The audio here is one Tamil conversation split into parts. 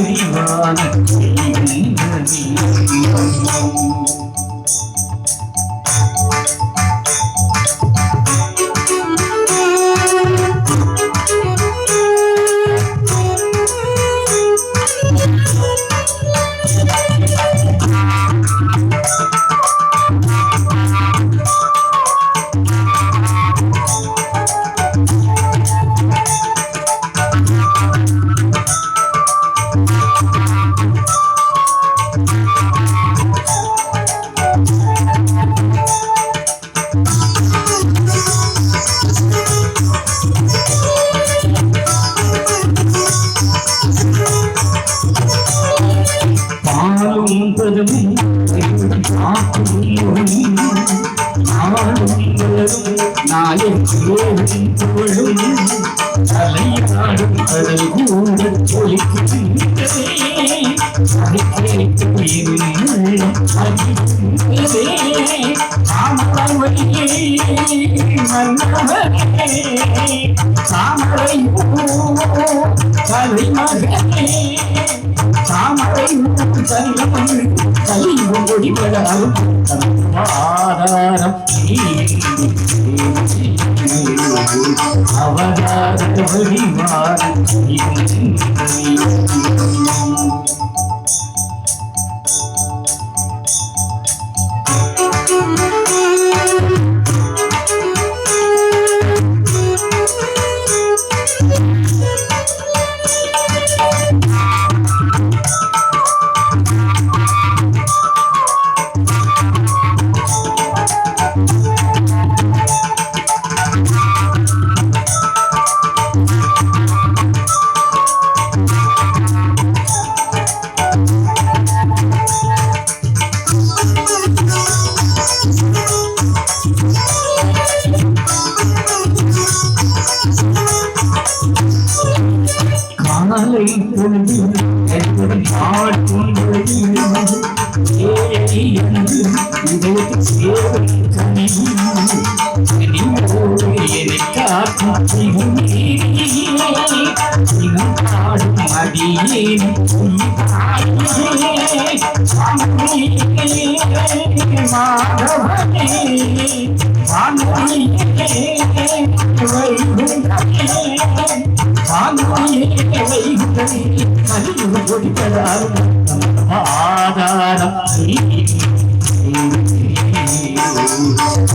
அவதார பாலும் பதமும் ஆக்கும் ஆளும் வளரும் நாயம் சேரும் புகழும் தலையாடும் கடல் கூட ஒலிக்கின்றதே அதை கேட்டு உயிரும் அறிகின்றதே தாமரையே மன்னவனே கலியும் ஒளிபடாலும் ஆதாரம் அவதார வழிவார்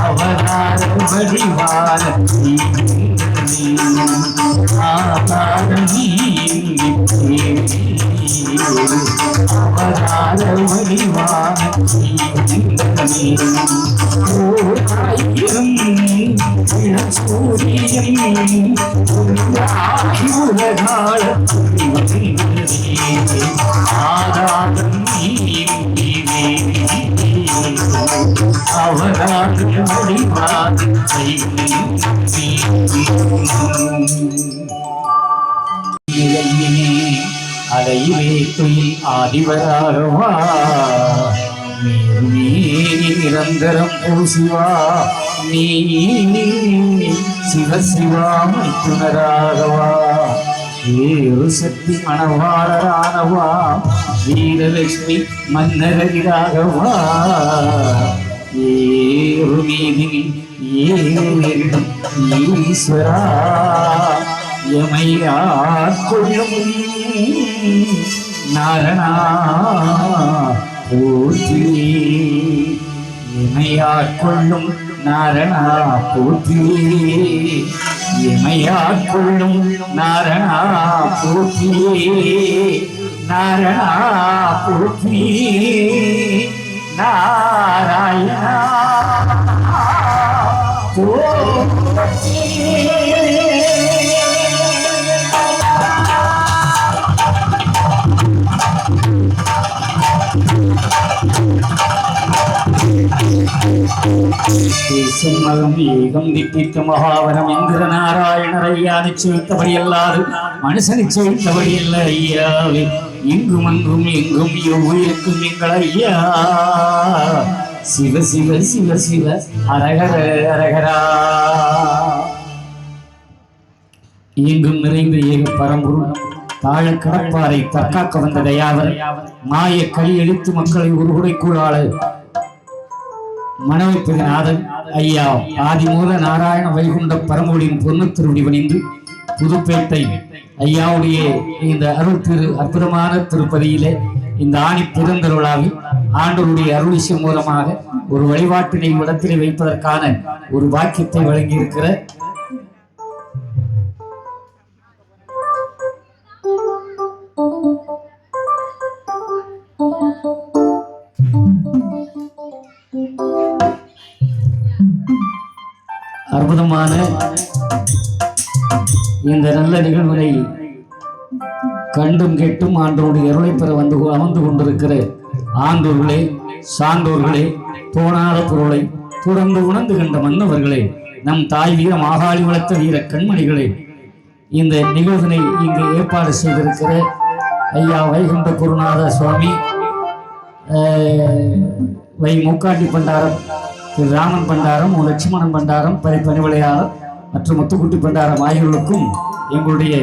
அவதார வடிவான அவதார வடிவான ஓராயிரம் சூரியன் ஒன்றாகி உலகால ஆதாரம் அவராக வழிபாடு அலையிலே துயில் ஆதிவராகவா நீ நிரந்தரம் பூசிவா நீ சிவசிவா மைத்துனராகவா ஏறு சக்தி மணவாளரானவா வீரலட்சுமி மன்னரகிராகவா ஏறு மீதில் ஏறு ஈஸ்வரா எமையாட்கொள்ளும் நாரணா போற்றி. இமையாட்கொள்ளும் நாரணா போற்றி. இமையாட்கொள்ளும் நாரணா போற்றி. நாரணா போற்றி. நாராயணா போற்றி மகம் ஏகம் திட்டித்த மகாவரம் இந்திர நாராயணர் ஐயா இங்கும் அங்கும் எங்கும் உயிருக்கும் எங்கள் ஐயா. சிவ சிவ சிவ சிவ அரகர அரகரா எங்கும் நிறைந்த ஏக பரம்பொருள் தாழ கடப்பாரை தற்காக்க வந்த தயாவர் மாய கலி எழுத்து மக்களை ஒரு குடைக்கூடாள மனவைப்பது நாதன் ஐயா. ஆதிமூல நாராயண வைகுண்ட பரமொழியின் பொன்னு திருடி வணிந்து புதுப்பேட்டை ஐயாவுடைய இந்த அருள் திரு அற்புதமான திருப்பதியிலே இந்த ஆணி பெருந்தருளாவில் ஆண்டவருடைய அருளிசம் மூலமாக ஒரு வழிபாட்டினை இடத்திலே வைப்பதற்கான ஒரு வாக்கியத்தை வழங்கியிருக்கிற அற்புதமான இந்த நல்ல நிகழ்வினை கண்டும் கேட்டும் ஆண்டோருடைய அருளை பெற வந்து அமர்ந்து கொண்டிருக்கிற ஆண்டோர்களே சான்றோர்களே தோணாத பொருளை தொடர்ந்து உணர்ந்து கண்ட மன்னவர்களே நம் தாய் வீர மாகாளி வளர்த்த வீர கண்மணிகளே இந்த நிகழ்வினை இங்கு ஏற்பாடு செய்திருக்கிற ஐயா வைகுண்ட குருநாத சுவாமி அஹ், வை மூக்காட்டி பண்டாரம் திரு ராமன் பண்டாரம் லட்சுமணன் பண்டாரம் பரிப்பணிவிளையாளர் மற்றும் முத்துக்குட்டி பண்டாரம் ஆகியோருக்கும் எங்களுடைய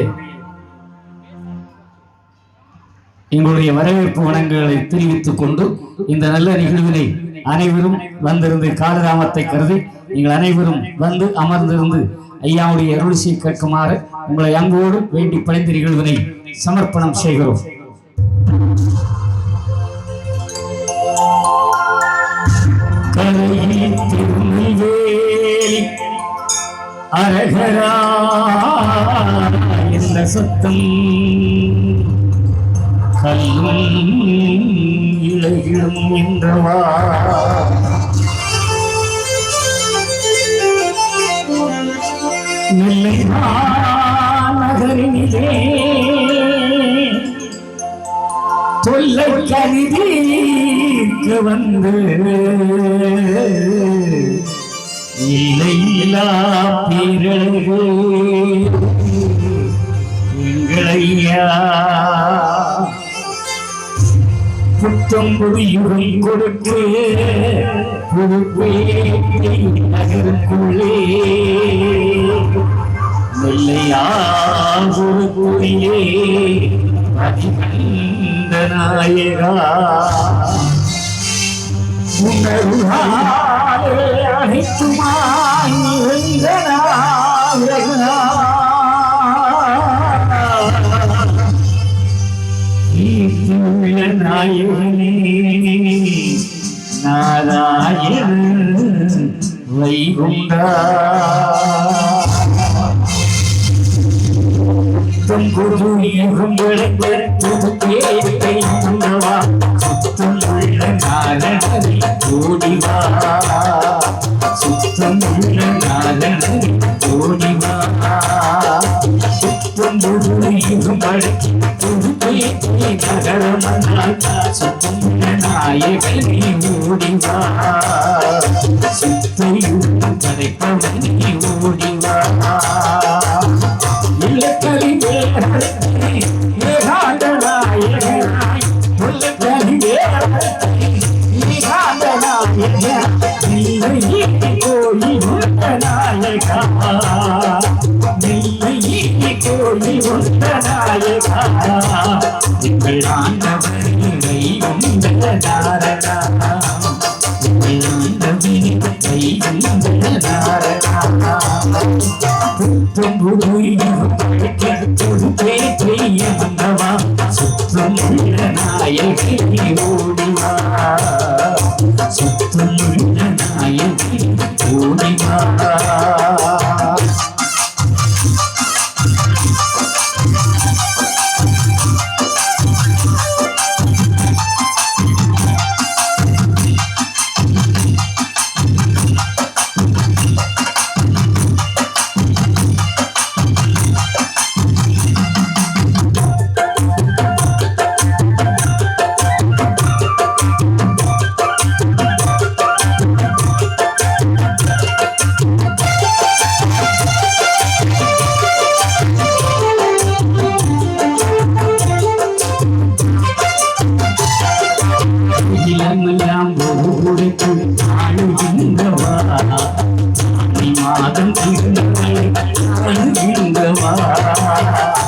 எங்களுடைய வரவேற்பு வணக்கங்களை தெரிவித்துக் கொண்டு இந்த நல்ல நிகழ்வினை அனைவரும் வந்திருந்து காலராமத்தை கருதி நீங்கள் அனைவரும் வந்து அமர்ந்திருந்து ஐயாவுடைய அருளிசை கேட்குமாறு உங்களை அன்போடு வேண்டி பணிந்த நிகழ்வினை சமர்ப்பணம் செய்கிறோம். கரையில் அரகரா என்ற சத்தம் கல்லும் இழகிடும் என்றவா நகரினிலே தொல்லை கருதி வந்து இல்லையிலா பேரழகு எங்களையா புத்தம் புது கொடுத்து நகருக்குள்ளே. நெல்லையா ஒரு குடியே நாயகா. உணர்வாலே அனைத்துமாய் நிறைந்த நாயகனே நாராயண வைகுண்டா சுத்தம் குரு யுகம் விளக்கு பேரை உண்டவா சுத்தம் உள்ள நாரணனை ஓடிவா சுத்தம் உள்ள நாரணனை ஓடிவா சுத்தம் குரு யுகம் வழக்கி புது பேரை சுத்தம் உள்ள ஓடிவா ஓடிவா Thank you. நீ மாதம்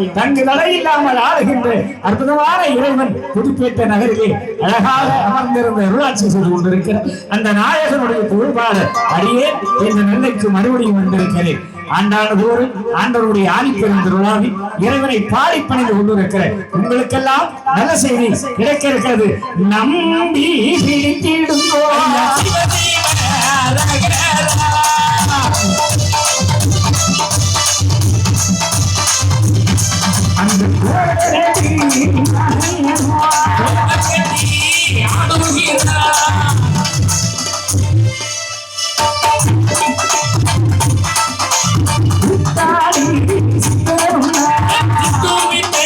தங்கு தங்கு தடையில்லாமல் ஆளுகின்ற அற்புதமான இறைவன் புதுப்பேட்டை நகரிலே அழகாக அமர்ந்திருந்த அருளாட்சி செய்து கொண்டிருக்கிறார். அந்த நாயகனுடைய தொழில்பாடு அடியே என்ற நன்மைக்கு மறுபடியும் வந்திருக்கிறேன். ஆண்டாண்டுதோறும் ஆண்டவருடைய ஆணிப்பெரும் திருவிழாவில் இறைவனை பாடி பணிந்து கொண்டிருக்கிற உங்களுக்கெல்லாம் நல்ல செய்தி கிடைக்க இருக்கிறது. நம்பி பிடித்திடுங்கோ.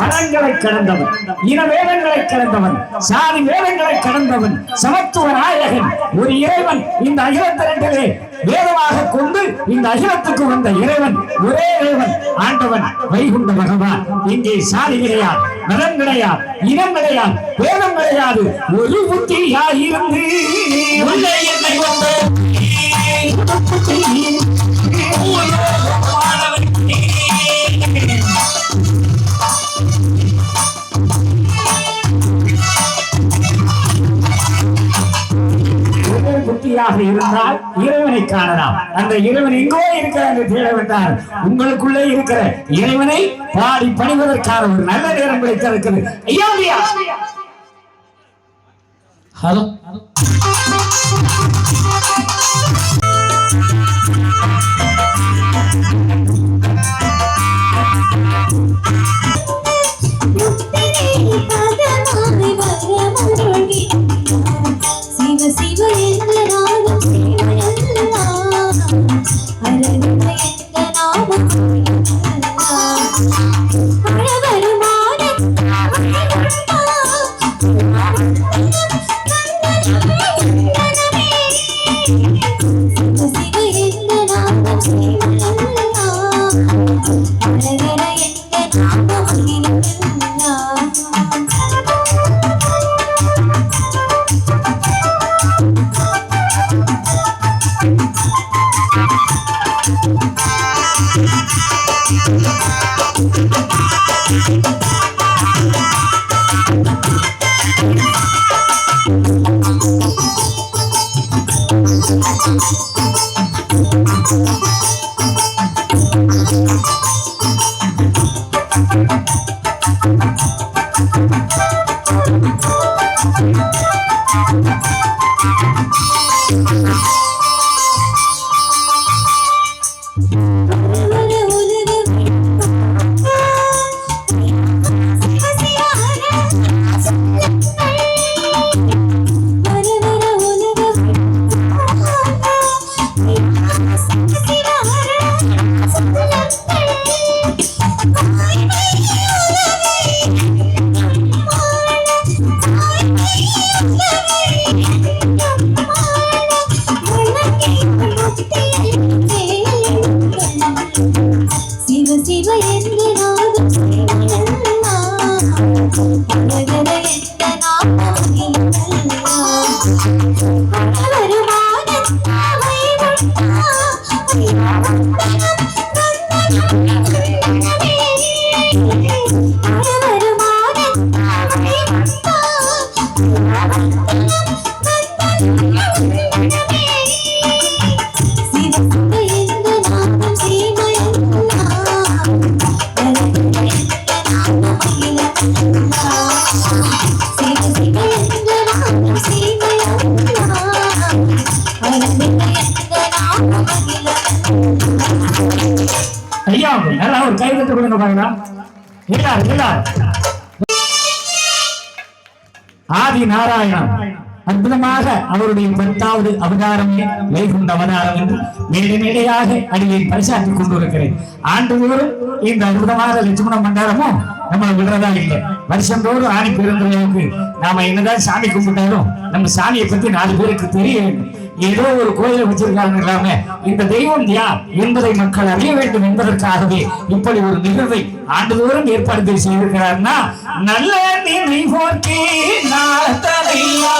மதங்களை கடந்தவன் இன வேதங்களை கடந்தவன் சாதி வேதங்களை கடந்தவன் சமத்துவ நாயகன். ஒரு இறைவன் இந்த அகிலத்திரண்டிலே வேதமாக கொண்டு இந்த அகிலத்துக்கு வந்த இறைவன் ஒரே இறைவன் ஆண்டவன் வைகுண்ட பகவான். இங்கே சாதி கிடையாது மதம் கிடையாது இனம் கிடையாது வேதம் கிடையாது. ஒரு புத்தியாயிருந்து புத்தியாக இறைவனை காணலாம். அந்த இறைவன் எங்கோ இருக்கிற என்று தேட வேண்டாம் உங்களுக்குள்ளே இருக்கிற இறைவனை பாடி பணிவதற்கான ஒரு நல்ல நேரம் கிடைத்திருக்கிறது ஐயா! ஹலோ. dance. கை தட்டு கொடுங்க பார்க்கலாம் ஆதி நாராயணன். அற்புதமாக அவருடைய பத்தாவது அவதாரமே வைகுண்ட அவதாரம் என்று மேடை மேடையாக அடியை பரிசாற்றிக் கொண்டிருக்கிறேன். ஆண்டுதோறும் இந்த அற்புதமாக லட்சுமண மண்டாரமும் நம்ம விடுறதா இல்லை. வருஷந்தோறும் ஆணி பெருந்தளவுக்கு நாம என்னதான் சாமி கும்பிட்டாலும் நம்ம சாமியை பத்தி நாலு பேருக்கு தெரிய வேண்டும். ஏதோ ஒரு கோயிலை வச்சிருக்காங்க இல்லாம இந்த தெய்வம் யார் என்பதை மக்கள் அறிய வேண்டும் என்பதற்காகவே இப்படி ஒரு நிகழ்வை ஆண்டுதோறும் ஏற்பாடு செய்திருக்கிறார்னா நல்ல நினைவோர்க்கே நாளையா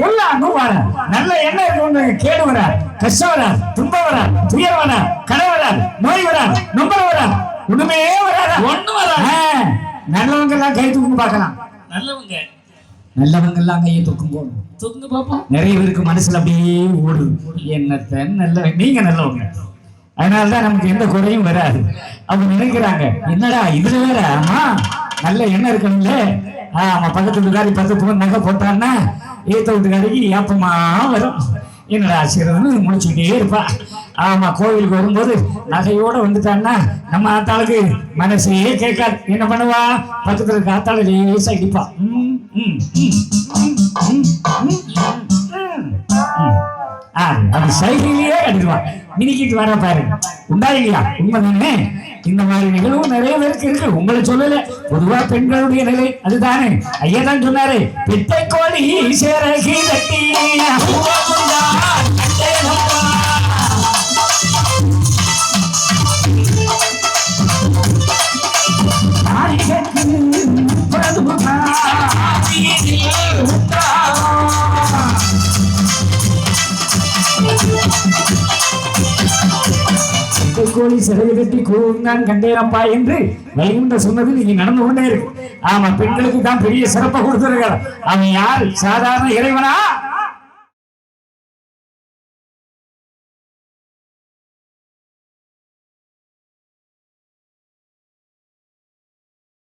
பொல்லாங்கு வர நல்ல எண்ணம் இருக்கவங்க கேடு வர கஷ்டம் வர துன்பம் வர துயர் வர கடன் வர நோய் வர நொம்பல் வர ஒண்ணுமே வராத. ஒண்ணு வராது. நல்லவங்க எல்லாம் கை தூக்கும் பார்க்கலாம். நல்லவங்க. நல்லவங்க எல்லாம் கையை தூக்கும் போடும் தூங்க பாப்போம். நிறைய பேருக்கு மனசுல அப்படியே ஓடுது என்னத்த நல்ல நீங்க நல்லவங்க. அதனாலதான் நமக்கு எந்த குறையும் வராது. அவங்க நினைக்கிறாங்க என்னடா இதுல வேற ஆமா நல்ல எண்ணம் இருக்கணும்ல. ஆமா பக்கத்து வீட்டுக்காரி பத்து பவுன் நகை போட்டான்னா ஏத்த வீட்டுக்காரிக்கு ஏப்பமா வரும். என்னடா ஆசிரியர்னு முடிச்சுக்கிட்டே இருப்பா. ஆமா கோவிலுக்கு வரும்போது நகையோட வந்துட்டான்னா நம்ம ஆத்தாளுக்கு மனசே கேட்காது. என்ன பண்ணுவா? பக்கத்துல இருக்க ஆத்தாளு லேசா இடிப்பா. ம், ம், ம், ஆ, அது சைகையிலேயே கட்டிடுவான் மினிக்கிட்டு வர பாரு. உண்டா இல்லையா உண்மை தானே இந்த மாதிரி நிகழ்வும் நிறைய பேருக்கு இருக்கு. உங்களை சொல்லல. பொதுவா பெண்களுடைய நிலை அதுதானே. ஐயா தான் சொன்னாரு பெட்டை கோழி சேரகி தட்டி கோழி சிறகு கட்டி கூர்ந்தான் கண்டேனப்பா என்று வைகுண்ட சொன்னது நீங்க நடந்து கொண்டே இருக்கு ஆமா பெண்களுக்கு தான் பெரிய சிறப்பை கொடுத்திருக்கிறார். அவன் யார்? சாதாரண இறைவனா?